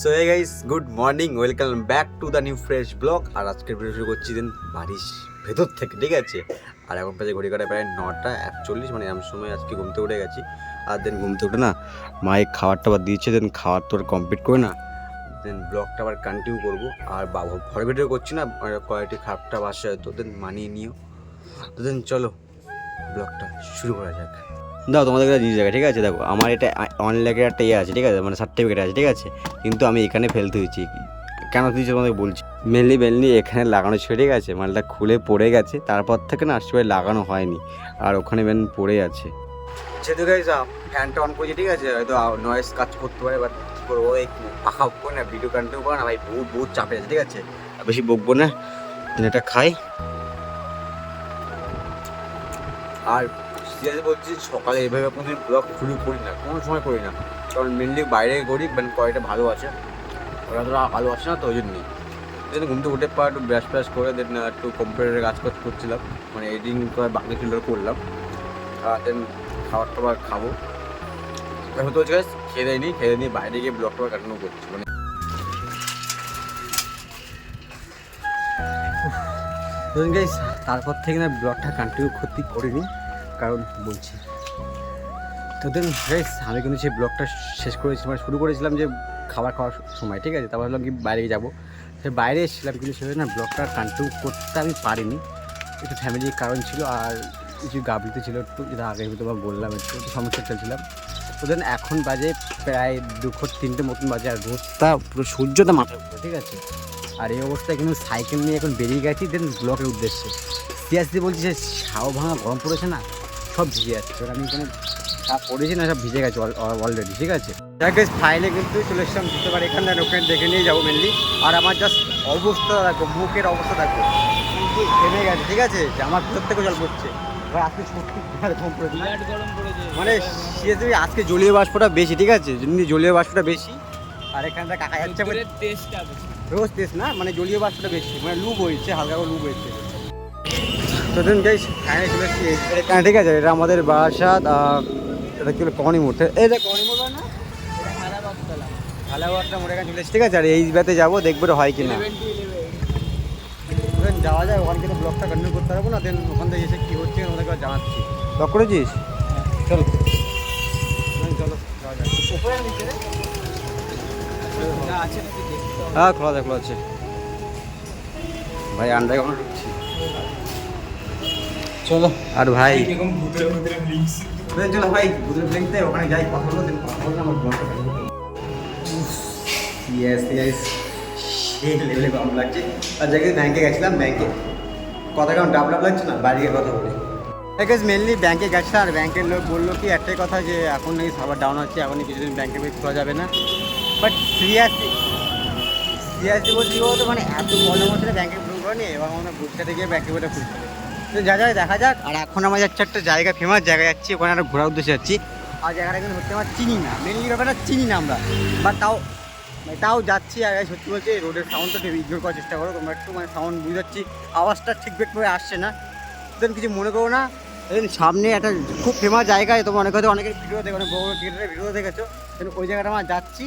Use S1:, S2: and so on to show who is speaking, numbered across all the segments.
S1: So hey guys good morning welcome back to the new fresh blog আর আজকের video শুরু করছি দেন বাড়ির ভেতর থেকে, ঠিক আছে? আর এখন প্রায় ঘড়ি কাটা প্রায় নটা একচল্লিশ মানে এমন সময় আজকে ঘুমতে উঠে গেছি। আর দেন ঘুমতে উঠে না, মায়ের খাবারটা আবার দিয়েছে, দেন খাবার তোর কমপ্লিট করে না। দেন ব্লগটা আবার কন্টিনিউ করব। আর বাবু ঘরে ভিডিও করছি না কয়েকটি খারাপটা বাসা হয়তো, দেন মানিয়ে নিও। তো দেন চলো ব্লগটা শুরু করা যাক। দাও তোমাদের কাছে জিনিস দেখা ঠিক আছে? দেখো, আমার এটা অনলাইনে একটা ইয়ে আছে, ঠিক আছে? মানে সার্টিফিকেট আছে, ঠিক আছে? কিন্তু আমি এখানে ফেলতে হয়েছি। কেন দিয়েছি তোমাদের বলছি? মেনলি মেনলি এখানে লাগানো ছিল, ঠিক আছে? মালটা খুলে পড়ে গেছে, তারপর থেকে না আসলে লাগানো হয়নি। আর ওখানে মেন পড়ে আছে। যেহেতু ফ্যানটা অন করেছি, ঠিক আছে? হয়তো নয়েস কাজ করতে পারে বাট কী করব, এই পাখা করে না ভিডিও কন্টিনিউ করে না, ভাই, বহুত বহুত চাপে আছে, ঠিক আছে? বেশি বকবো না, এটা খাই। আর সিরিয়াসলি বলছি, সকালে এভাবে কোনো ব্লগ শুরু করি না, কোনো সময় করি না। কারণ মেনলি বাইরে করি মানে কয়টা ভালো আছে। ওরা তো ভালো আছে না, তো ওই জন্যই। জন্য ঘুম থেকে উঠে পর একটু ব্রাশ ফ্রাশ করে দেন একটু কম্পিউটারে কাজ কাজ করছিলাম। মানে এডিটিং করে বাকি ফিল্টার করলাম। আর দেন খাবার টাবার খাব। এখন তো হচ্ছে খেয়ে দেয়নি, খেয়ে নিয়ে বাইরে গিয়ে ব্লগ টাবার কাটানো করছি মানে। গাইস তারপর থেকে না ব্লগটা কন্টিনিউ ক্ষতি করিনি। কারণ বলছি। তো দেন গাইস আমি কিন্তু সেই ব্লগটা শেষ করেছি মানে শুরু করেছিলাম যে খাবার খাওয়ার সময়, ঠিক আছে? তারপর ভাবলাম কি বাইরে যাব। সে বাইরে এসেছিলাম কিন্তু সেভাবে না ব্লগটা কন্টিনিউ করতে আমি পারিনি। একটু ফ্যামিলির কারণ ছিল আর কিছু গাবলিতে ছিল একটু, যেটা আগের ভিতরে বললাম, একটু একটু সমস্যা চলছিলাম। তো দেন এখন বাজে প্রায় দুপুর তিনটে মতন বাজে আর রোদটা, পুরো সূর্যটা মাথার উপরে, ঠিক আছে? আর এই অবস্থায় কিন্তু সাইকেল নিয়ে এখন বেরিয়ে গেছি দেন ব্লকের উদ্দেশ্যে। সিরিয়াসলি বলছি যে সাও ভাঙা গরম পড়েছে না? সব ভিজে যাচ্ছে। আমি এখানে যা পড়েছি না সব ভিজে গেছে অলরেডি ঠিক আছে? যাকে ফাইলে কিন্তু চলে এসলাম দিতে পারি। এখানে ওখানে দেখে নিয়ে যাব মেনলি আর আমার জাস্ট অবস্থা দেখো মুখের অবস্থা দেখো। কিন্তু থেমে গেছে ঠিক আছে? যে আমার ভিতর থেকে জল পড়ছে। এবার আজকে সত্যি গরম পড়েছে? না?
S2: গরম পড়েছে।
S1: মানে সিরিয়াসলি আজকে জলীয় বাষ্পটা বেশি ঠিক আছে? যেমনি জলীয় বাষ্পটা বেশি। আর এখানটা কাকা যাচ্ছে মানে রোজ টেস্ট না? মানে জলীয় বাষ্পটা বেশি। মানে লু বইছে হালকা করে লু বইছে। তো দেন গাইস এখানে ঠিক আছে এটা আমাদের বাসাত এটা কি বলে কনি মোড় এই যে কনি মোড় না
S2: এটা বাসতলা
S1: হালাওয়ারটা মোড়ে এখানে চলে ঠিক আছে আর এই ব্যাতে যাব দেখব হয় কি না যাওয়া যায় ওখান থেকে ব্লগটা কন্টিনিউ করতে পারব না দেন ওখান থেকে এসে কী হচ্ছে ওদেরকে জানাচ্ছি। ব্লগ করেছিস? চলো। চলো যাওয়া যাক। উপরে নিচে রে?
S2: যা আছে
S1: হ্যাঁ খোলা আছে খোলা আছে। ভাই কখনো ঢুকছি? চলো। আর ভাই।
S2: এরকম ভূতের ভূতের লিংকস
S1: দেন চলো ভাই বুধের ব্যাংকতে ওখানে যাই কথা বলো দেন কথা বলো আমার ব্লগটা ইয়েস ইয়েস সেই লেভেলে গরম লাগছে। আর জায়গায় ব্যাংকে গেছিলাম ব্যাংকে কথা কেমন ডাব ডাব লাগছে না? বাড়ি গিয়ে কথা বলি। গাইজ মেনলি ব্যাংকে গেছে আর ব্যাংকের লোক বলল কি একটাই কথা যে এখন নাকি সার্ভার ডাউন আছে এখন কিছুদিন ব্যাংকে বের খোলা যাবে না। বাট সিরিয়াসলি সিরিয়াসলি বলছি বলতো মানে এত প্রবলেম হচ্ছে ব্যাংকে ভুল করেনি এবং আমরা বুঝতে গিয়ে ব্যাংকে বইটা খুলতে তো যা যায় দেখা যাক। আর এখন আমরা যাচ্ছি একটা জায়গা ফেমাস জায়গা যাচ্ছি, ওখানে একটা ঘোরার উদ্দেশ্যে যাচ্ছি। আর জায়গাটা কিন্তু সত্যি আমার চিনি না। মেনলি ব্যাপারটা চিনি না আমরা। বাট তাও তাও যাচ্ছি আর সত্যি বলছি রোডের সাউন্ডটা একটু ইগনোর করার চেষ্টা করো। তোমরা একটু মানে সাউন্ড বুঝাচ্ছি আওয়াজটা ঠিকঠাকভাবে আসছে না। দেন কিছু মনে করো না। দেন সামনে একটা খুব ফেমাস জায়গায় তোমার অনেক হয়তো অনেকের ভিডিও দেখো অনেক বড় বড় ক্রিকেটারের ভিডিও দেখেছ। ওই জায়গাটা আমরা যাচ্ছি।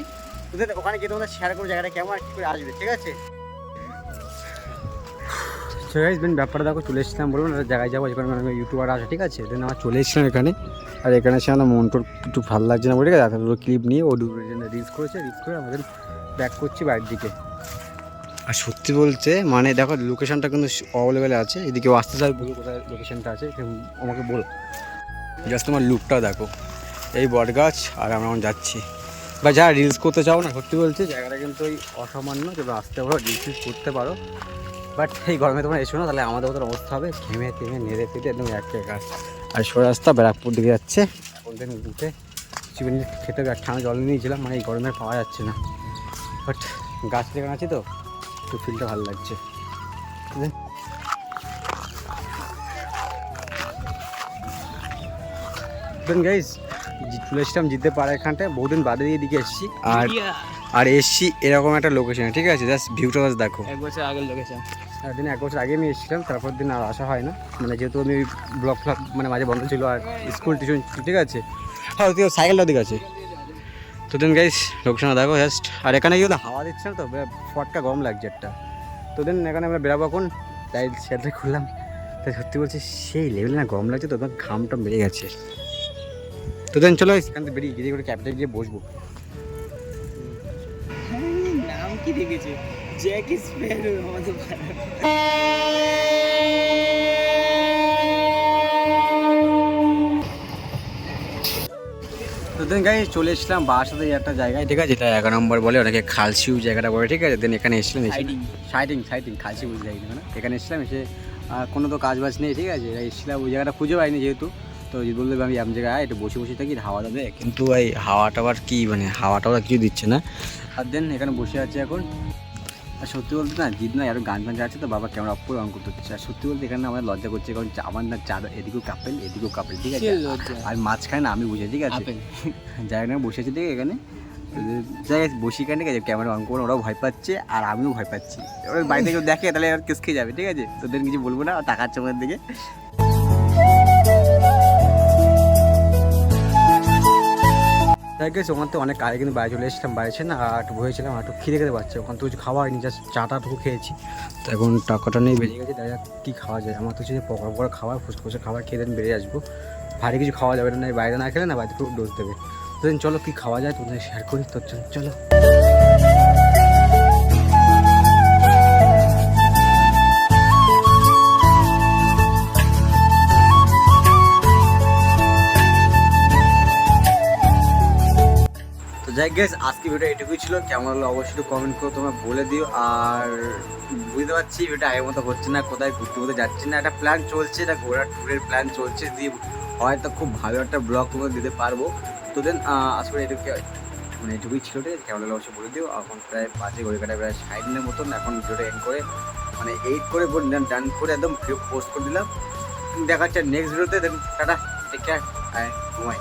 S1: ওখানে গিয়ে তোমরা শেয়ার করো জায়গাটা কেমন আর কী করে আসবে, ঠিক আছে? বেন ব্যাপারটা দেখো, চলে এসেছিলাম বলব না, একটা জায়গায় যাব, যেখানে মানে ইউটিউবার আছে, ঠিক আছে? দেন আমার চলে এসেছিলাম এখানে। আর এখানে সে আমার মন তোর একটু ভালো লাগছে না ঠিক আছে? এতগুলো ক্লিপ নিয়ে ও রিলস করেছে রিলস করে আমাদের ব্যাক করছি বাড়ির দিকে। আর সত্যি বলতে মানে দেখো লোকেশনটা কিন্তু অ্যাভেলেবেল আছে। এদিকে আসতে চাই বলো কোথায় লোকেশনটা আছে আমাকে বলো। জাস্ট তোমার লুকটা দেখো। এই বট গাছ আর আমরা এখন যাচ্ছি। বা যারা রিলস করতে চাও না, সত্যি বলছে জায়গাটা কিন্তু ওই অসামান্য, তোমরা আসতে পারো রিলস করতে পারো। বাট এই গরমে তোমরা এসো না, তাহলে আমাদের মতো অবস্থা হবে। ঘেমে থেমে নেড়ে ফেটে একদম এক গাছ আর সোজা রাস্তা ব্যারাকপুর দিকে যাচ্ছে। এখন দিন উঠে চিকেন খেতে হবে। ঠান্ডা জল নিয়েছিলাম মানে এই গরমে পাওয়া যাচ্ছে না। বাট গাছ যেখানে আছে তো, একটু ফিলটা ভালো লাগছে। গাইস চলে এসছিলাম জিততে পারে এখানটায়, বহুদিন বাদে দিয়ে দিকে এসেছি। আর আর এসছি এরকম একটা লোকেশনে ঠিক আছে? জাস্ট ভিউটা জাস্ট দেখো।
S2: এক বছর আগের লোকেশন
S1: একদিন এক বছর আগে আমি এসেছিলাম তারপর দিন আর আসা হয় না। মানে যেহেতু আমি ব্লক ফ্লক মানে মাঝে বন্ধ ছিল আর স্কুল টিউশন ঠিক আছে? হ্যাঁ তুই সাইকেলটা দিকে আছে। তো দেন গাইস লোকেশন দেখো জাস্ট আর এখানে কি হাওয়া দিচ্ছে না তো ফটকা গরম লাগছে একটা। তো দেন এখানে আমরা বেরাবো এখন। তাই সেটা খুললাম তাই সত্যি বলছি সেই লেভেলে না গরম লাগছে তো ঘামটা বেড়ে গেছে। তো দেন চলো এখান থেকে বেরিয়ে গিয়ে করে ক্যাপিটাল গিয়ে বসবো।
S2: কি রেখেছে জ্যাক স্প্যারো আমাদের
S1: তো দেন গাই চলে এসেছিলাম বাসাতে একটা জায়গায় ঠিক আছে? এটা এগারো নম্বর বলে অনেকে খালসিউ জায়গাটা বলে ঠিক আছে? দেন এখানে এসেছিলাম এসে
S2: Siding.
S1: সাইডিং সাইডিং খালসি যাই এখানে এসেছিলাম এসে কোনো তো কাজ বাজ নেই ঠিক আছে? এরা এসেছিলাম ওই জায়গাটা খুঁজে পাইনি যেহেতু। তো যে বলল আমি এমন জায়গায় একটু বসে বসে থাকি হাওয়া দেবে। কিন্তু এই হাওয়াটা আবার কী মানে হাওয়াটা ওরা কিছু দিচ্ছে না। আর দেন এখানে বসে আছে এখন। আর সত্যি বলতে না জিদ না আরও গান ফান আছে তো বাবা ক্যামেরা অফ করে অন করতে হচ্ছে। আর সত্যি বলতে এখানে আমার লজ্জা করছে কারণ আমার না চার এদিকেও কাপেল এদিকেও কাপেল ঠিক আছে? আর মাঝখানে না আমি বুঝে ঠিক আছে? জায়গাটা বসে আছে ঠিক এখানে? জায়গায় বসি কেন ঠিক আছে? ক্যামেরা অন করে ওরাও ভয় পাচ্ছে আর আমিও ভয় পাচ্ছি। ওরা বাড়িতে কেউ দেখে তাহলে আর কেস খেয়ে যাবে ঠিক আছে? তোদের কিছু বলব না টাকার চোখের দিকে। তাই গেছে, ওখান থেকে অনেক আগে কিন্তু বাইরে চলে এসেছিলাম বাইরে ছিল না আর একটু বসেছিলাম আর একটু খিদে খেতে পারছি ওখান থেকে কিছু খাওয়া হয়নি জাস্ট চাটাটুকু খেয়েছি। তো এখন টাকাটা নিয়ে বেরিয়ে গেছে, দেখা কী খাওয়া যায়। আমার তো হচ্ছে পকড়া পকড়া খাওয়া ফুসফুসে খাবার খেয়ে দেন বেরিয়ে আসব। ভারী কিছু খাওয়া যাবে না বাইরে না খেলে না বাইরে খুব ডোজ দেবে। তো চলো কী খাওয়া যায়, তোমাদের শেয়ার করি, তো চল- গেস আজকে ভিডিও এটুকুই ছিল। কেমন হলো অবশ্যই কমেন্ট করে তোমরা বলে দিও। আর বুঝতে পারছি ভিডিও আগের মতো হচ্ছে না, কোথায় ঘুরতে ঘুরতে যাচ্ছি না। একটা প্ল্যান চলছে এটা ঘোরার ট্যুরের প্ল্যান চলছে দিয়ে হয়তো খুব ভালো একটা ব্লগ তোমাকে দিতে পারব। তো দেন আজকে এটুকু মানে এটুকুই ছিল, ঠিক আছে? কেমন হলো অবশ্যই বলে দিও। এখন প্রায় বাজে ঘড়ি কাটায় প্রায় ষাট দিনের মতন। এখন ভিডিওটা এন্ড করে মানে এইট করে ডান করে একদম পোস্ট করে দিলাম। দেখা যাচ্ছে নেক্সট ভিডিওতে দেন টাটা টেক কেয়ার ঘুমাই